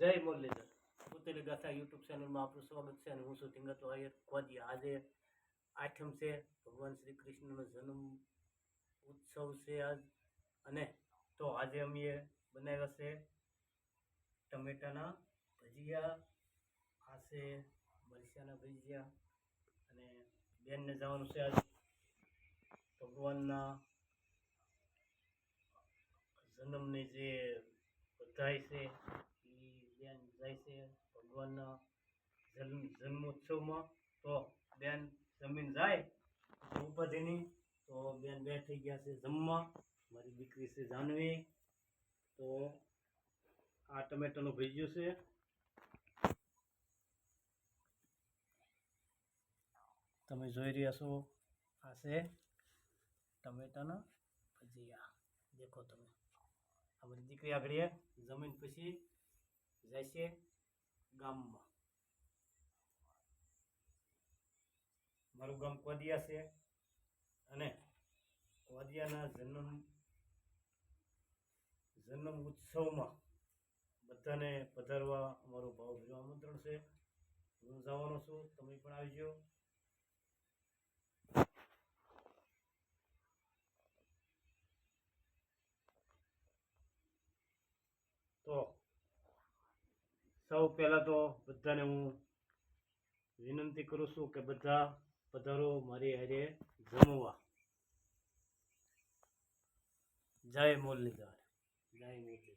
જય મુરલીધર. પુતળી ગાથા યુટ્યુબ ચેનલમાં આપનું સ્વાગત છે અને હું છું ધીંગતો આયર કોદી આજે આઠમ છે. ભગવાન શ્રી કૃષ્ણનો જન્મ ઉત્સવ છે આજ. અને તો આજે અમે બનાવ્યા છે ટમેટાના ભજીયા, આ છે ભજીયા અને બેનને જવાનું છે આજ ભગવાનના જન્મની જે બધાય છે બેન જાય છે ભગવાનના જન્મ, જન્મોત્સવમાં. તો બેન જમીન જાય ઉપાધિની, તો બેન બે થઈ ગયા છે જમવા. મારી દીકરી છે જાનવી. તો આ ટમેટાનું ભજીયું છે. તમે જોઈ રહ્યા છો, આ છે ટમેટાના ભજીયા. દેખો તમે. આ બધી દીકરી આગળ જમીન પછી છે ગામમાં. મારું ગામ કોદિયા છે અને કોદિયાના જન્મ જન્મ ઉત્સવમાં બધાને પધારવા અમારું ભાવભીરું આમંત્રણ છે. હું જવાનો છું, તમે પણ આવજો તો સૌ પહેલાં તો બધાને હું વિનંતી કરું છું કે બધા પધારો મારી હારે જમવા. જય મુરલીધર. જય મુરલીધર.